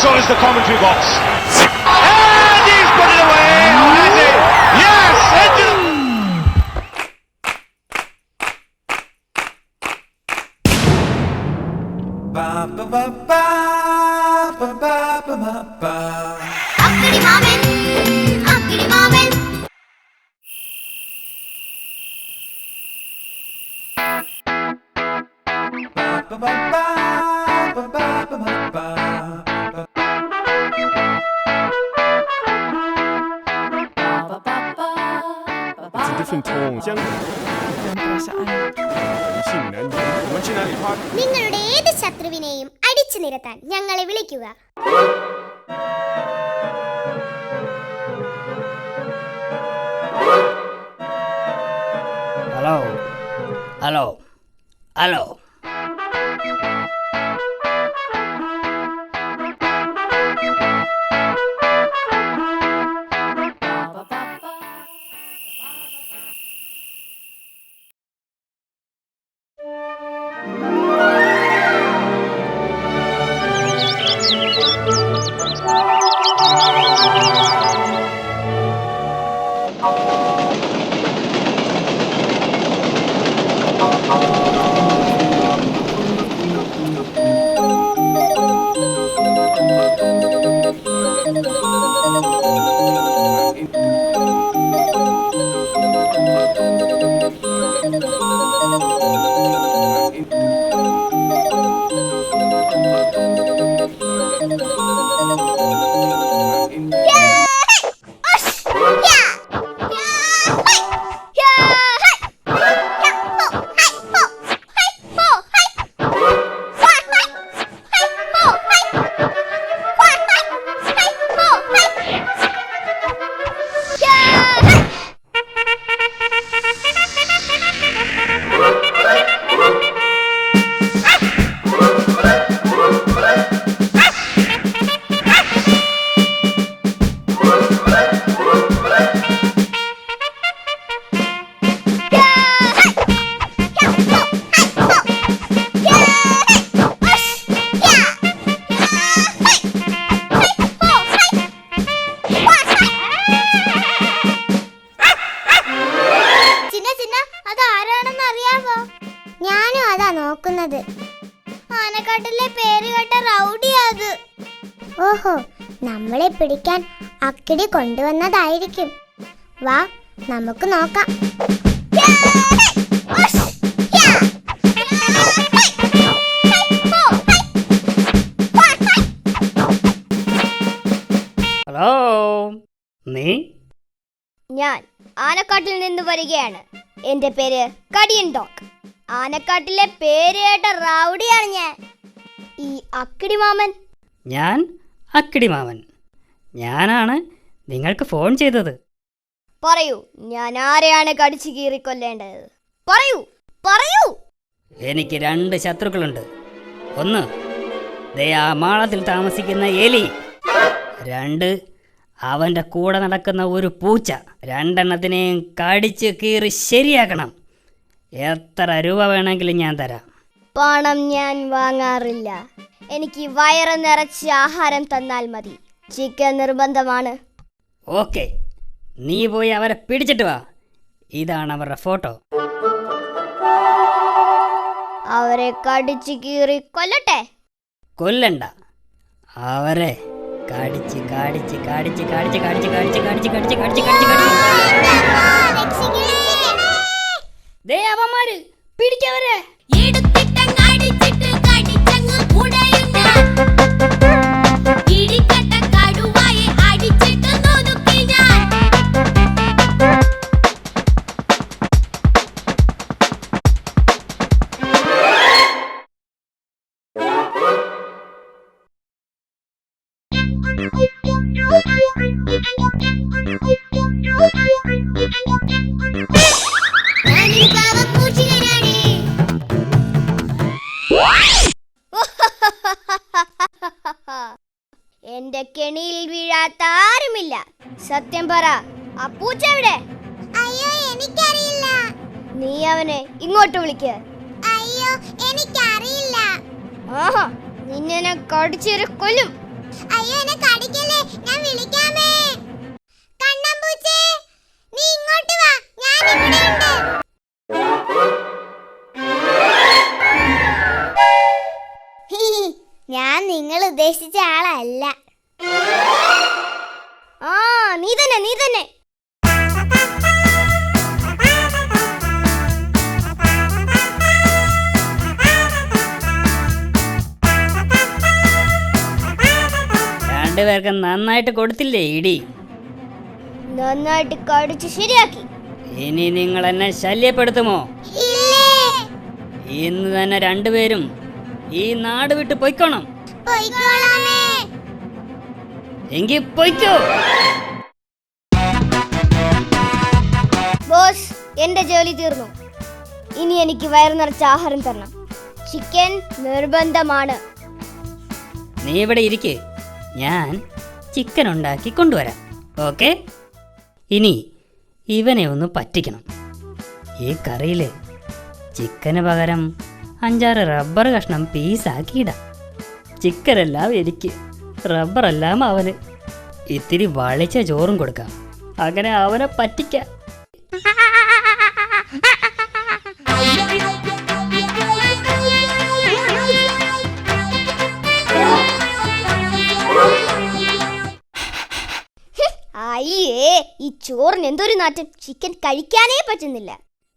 So is the commentary box. And he's put it away, or has he? Yes, into the... Ba ba ba ba ba ba ba ba 顺从将 നിങ്ങളുടെ ഏത് ശത്രുവിനെയും അടിച്ചു നിരത്താൻ ഞങ്ങളെ വിളിക്കുക. Hello hello hello Thank. നോക്കുന്നത് ആനക്കാട്ടിലെ പേര് കേട്ട റൗഡിയാത് ഓഹോ നമ്മളെ പിടിക്കാൻ അക്കിടി കൊണ്ടുവന്നതായിരിക്കും. വാ നമുക്ക് നോക്കാം. ഹലോ നീ? ഞാൻ ആനക്കാട്ടിൽ നിന്ന് വരികയാണ്. എന്റെ പേര് കടിയൻ ഡോഗ്. ആനക്കാട്ടിലെ പേര് കേട്ട റൗഡിയാണ് ഞാൻ. ഈ അക്കിടി മാമൻ ഞാൻ അക്കിടി മാമൻ ഞാനാണ് നിങ്ങൾക്ക് ഫോൺ ചെയ്തത്. പറയൂ ഞാൻ ആരെയാണ് കടിച്ചു കീറിക്കൊല്ലേണ്ടത്? പറയൂ പറയൂ. എനിക്ക് രണ്ട് ശത്രുക്കളുണ്ട്. ഒന്ന് ദേ ആ മാളത്തിൽ താമസിക്കുന്ന എലി. രണ്ട് അവന്റെ കൂടെ നടക്കുന്ന ഒരു പൂച്ച. രണ്ടെണ്ണത്തിനെയും കടിച്ച് കീറി ശരിയാക്കണം. എത്ര രൂപ വേണമെങ്കിലും ഞാൻ തരാം പണം ഞാൻ വാങ്ങാറില്ല എനിക്ക് വയറ് നിറച്ച് ആഹാരം തന്നാൽ മതി ചിക്കൻ നിർബന്ധമാണ് ഓക്കെ നീ പോയി അവരെ പിടിച്ചിട്ട് വാ ഇതാണ് അവരുടെ ഫോട്ടോ അവരെ കടിച്ചു കീറി കൊല്ലട്ടെ കൊല്ലണ്ട അവരെ കടിച്ച് കടിച്ച് കടിച്ച് കടിച്ച് കടിച്ച് കടിച്ച് കടിച്ച് കടിച്ച് കടിച്ച് കടിച്ച് കടിച്ച് ദേ പിടിക്കവരെ എടുത്തിട്ടങ്ങടിച്ചിട്ട് എന്റെ കെണിയിൽ വീഴാത്ത ആരുമില്ല. സത്യം പറ അപ്പൂച്ച എവിടെ? അയ്യോ എനിക്കറിയില്ല. നീ അവനെ ഇങ്ങോട്ട് വിളിക്ക. അയ്യോ എനിക്കറിയില്ല. ആഹാ നിന്നെ കടിച്ചൊരു കൊല്ലും. അയ്യോ എന്നെ കടിക്കല്ലേ? ഞാൻ വിളിക്കാമേ. കണ്ണമ്പൂച്ചേ നീ ഇങ്ങോട്ട് വാ. ഞാൻ ഇവിടെ രണ്ടുപേർക്ക് നന്നായിട്ട് കൊടുത്തില്ലേ ഇടി? നന്നായിട്ട് കടിച്ച് ശരിയാക്കി. ഇനി നിങ്ങൾ എന്നെ ശല്യപ്പെടുത്തുമോ? ഇന്ന് തന്നെ രണ്ടുപേരും ഈ നാട് വിട്ട് പൊയ്ക്കോണം. എങ്കി പൊയ്ക്കോ. ബോസ് എന്റെ ജോലി തീർന്നു. ഇനി എനിക്ക് വയറു നിറച്ച ആഹാരം തരണം. ചിക്കൻ നിർബന്ധമാണ്. നീ ഇവിടെ ഇരിക്ക്. ഞാൻ ചിക്കൻ ഉണ്ടാക്കി കൊണ്ടുവരാം. ഓക്കെ ഇനി ഇവനെ ഒന്ന് പറ്റിക്കണം. ഈ കറിയിൽ ചിക്കന് പകരം അഞ്ചാറ് റബ്ബർ കഷ്ണം പീസാക്കിയിടാം ചിക്കനെല്ലാം എനിക്ക് റബ്ബറെല്ലാം അവന്. ഇത്തിരി വളിച്ച ചോറും കൊടുക്കാം. അങ്ങനെ അവനെ പറ്റിക്കാം. എന്തൊരു നാറ്റം. ചിക്കൻ കഴിക്കാനേ പറ്റുന്നില്ല.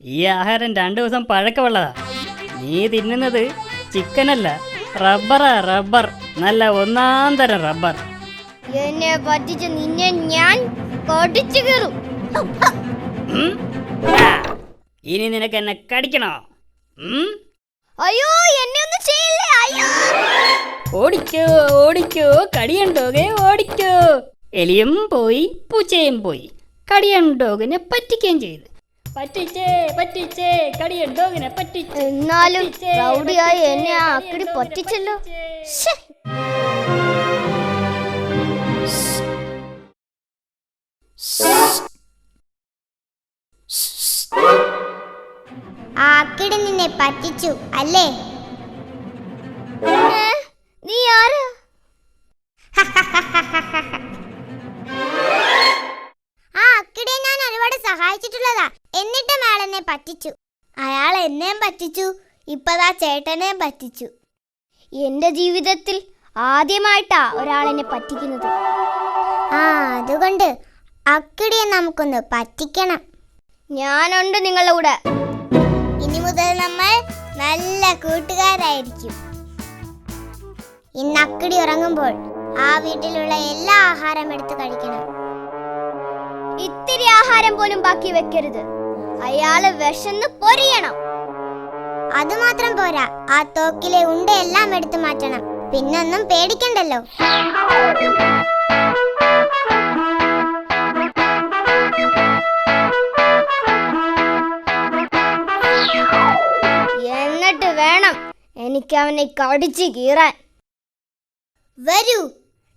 ഈ ആഹാരം രണ്ടു ദിവസം പഴക്കമുള്ളതാ. നീ തിന്നുന്നത് ചിക്കനല്ല റബ്ബറാ റബ്ബർ. നല്ല ഒന്നാം തരം റബ്ബർ. എന്നെ പറ്റിച്ച നിന്നെ ഞാൻ കടിച്ചു കയറും ഇനി നിനക്ക് എന്നെ കടിക്കണോ? അയ്യോ എന്നെ ഒന്നും ചെയ്യില്ലേ? അയ്യോ. ഓടിക്കോ ഓടിക്കോ കടിയുണ്ടോ? ഓടിക്കോ. എലിയും പോയി പൂച്ചയും പോയി. കടിയണ്ടോകിനെ പറ്റിക്കുകയും ചെയ്തു. പറ്റിച്ചേ പറ്റിച്ചേ കടിയണ്ടോകിനെ പറ്റിച്ചേ. എന്നാലും റൗഡിയായി എന്നെ ആ അക്കിടി പറ്റിച്ചല്ലോ. പറ്റിച്ചേ. ശ്ശെ. ആ അക്കിടി നിന്നെ പറ്റിച്ചു അല്ലേ? നീ ആരാ? പറ്റിച്ചു. അയാൾ എന്നെയും പറ്റിച്ചു. ഇപ്പതാ ചേട്ടനെയും പറ്റിച്ചു. എന്റെ ജീവിതത്തിൽ ആദ്യമായിട്ടാ ഒരാളെന്നെ പറ്റിക്കുന്നത്. ആ അതുകൊണ്ട് അക്കിടിയെ നമുക്കൊന്ന് പറ്റിക്കണം. ഞാനുണ്ട് നിങ്ങളുടെ കൂടെ. ഇനി മുതൽ നമ്മൾ നല്ല കൂട്ടുകാരായിരിക്കും. ഇന്ന് അക്കിടി ഉറങ്ങുമ്പോൾ ആ വീട്ടിലുള്ള എല്ലാ ആഹാരം എടുത്ത് കഴിക്കണം. ഇത്തിരി ആഹാരം പോലും ബാക്കി വെക്കരുത്. അയാൾ വിശന്ന് പൊരിയണം. അതുമാത്രം പോരാ ആ തോക്കിലെ ഉണ്ടയെല്ലാം എടുത്തു മാറ്റണം. പിന്നൊന്നും പേടിക്കണ്ടല്ലോ. എന്നിട്ട് വേണം എനിക്ക് അവനെ കടിച്ചു കീറാൻ. വരൂ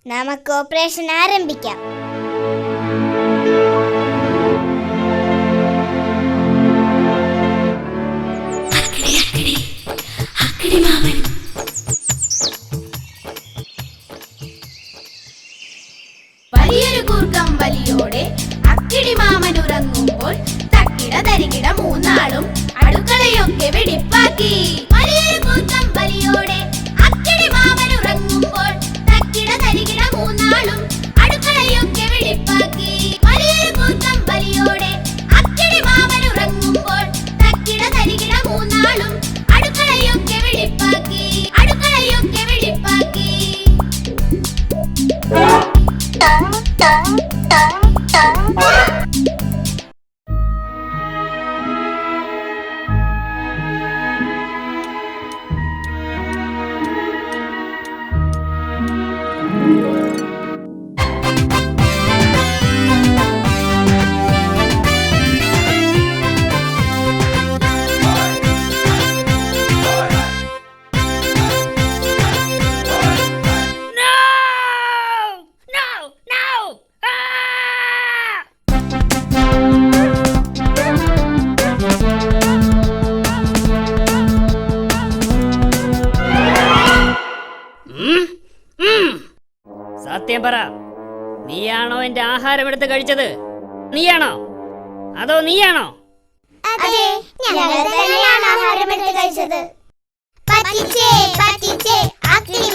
നമുക്ക് ഓപ്പറേഷൻ ആരംഭിക്കാം. മാമൻ തക്കിട തരികിട മൂന്നാളും സത്യം പറ. നീയാണോ എന്റെ ആഹാരം എടുത്ത് കഴിച്ചത്? നീയാണോ? അതോ നീയാണോ? അതെ ഞങ്ങൾ ആഹാരം എടുത്ത് കഴിച്ചത്. പറ്റിച്ചേ പറ്റിച്ചേ അക്കിടി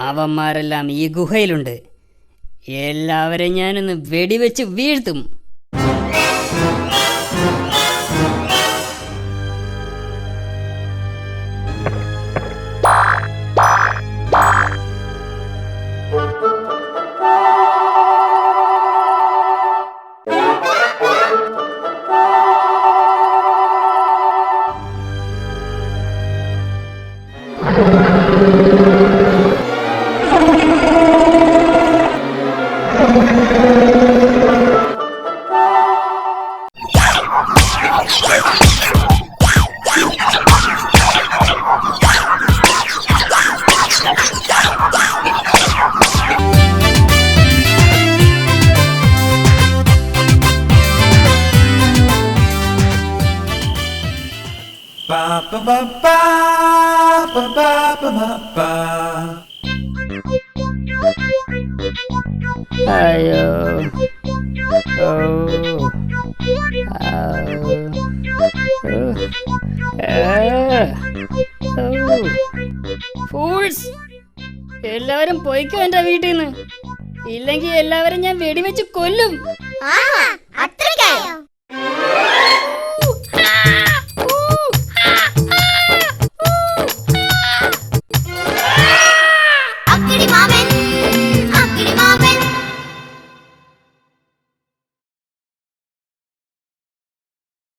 അവന്മാരെല്ലാം ഈ ഗുഹയിലുണ്ട്. എല്ലാവരെയും ഞാനൊന്ന് വെടിവെച്ച് വീഴ്ത്തും. Thank ba അയ്യോ ഓ. ഫൂൾസ് എല്ലാവരും പോയിക്കോ എന്റെ വീട്ടിൽ നിന്ന് ഇല്ലെങ്കിൽ എല്ലാവരും ഞാൻ വെടിവെച്ച് കൊല്ലും. ആഹാ അത്ര